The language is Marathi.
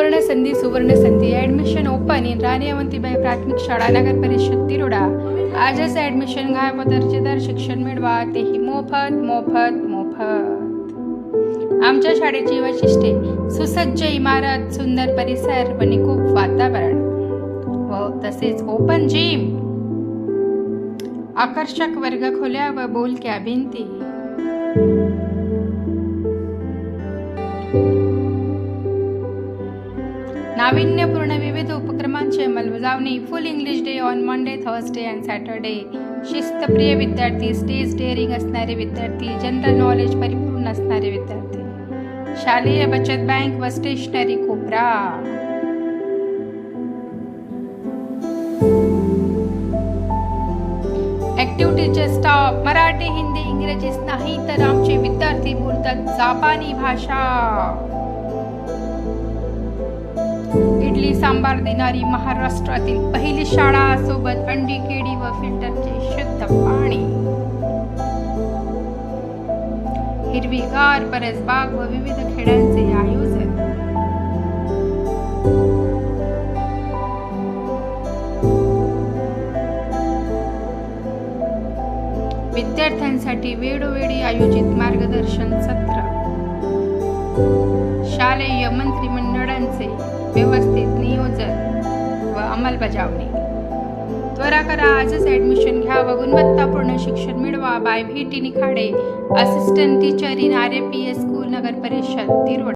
सुवर्ण संधी सुवर्ण संधी admission open in Rani Avantibai प्राथमिक शाळा नगर परिषद तिरोडा आजच ॲडमिशन घ्या व दर्जेदार शिक्षण मिळवा तेही मोफत मोफत मोफत आमच्या शाळेची वैशिष्ट्ये सुसज्ज इमारत सुंदर परिसर व निकूप वातावरण व तसेच ओपन जिम आकर्षक वर्ग खोल्या व बोलक्या भिंती नाविन्यपूर्ण विविध उपक्रमांची अंमलबजावणी full English day on Monday Thursday and Saturday. शिस्तप्रिय विद्यार्थी स्टेज डेअरिंग असणारे विद्यार्थी जनरल नॉलेज परिपूर्ण असणारे विद्यार्थी. शालेय बचत बँक व स्टेशनरी कोपरा. ॲक्टिव्हिटीचे स्टॉप मराठी हिंदी इंग्रजीच नाही तर आमचे विद्यार्थी बोलतात जापानी भाषा. अंडी सांबार देणारी महाराष्ट्रातील पहिली शाळा सोबत अंडी केळी व फिल्टरचे शुद्ध पाणी. हिरवीगार परसबाग व विविध खेळांचे आयोजन. विद्यार्थ्यांसाठी वेळोवेळी आयोजित मार्गदर्शन सत्र. शालेय मंत्रिमंडळांचे व्यवस्थित अंमलबजावणी त्वरा करा आजच ॲडमिशन घ्या व गुणवत्तापूर्ण शिक्षण मिळवा by V T Nikhade. Assistant teacher in R A P S school नगर परिषद तिरोड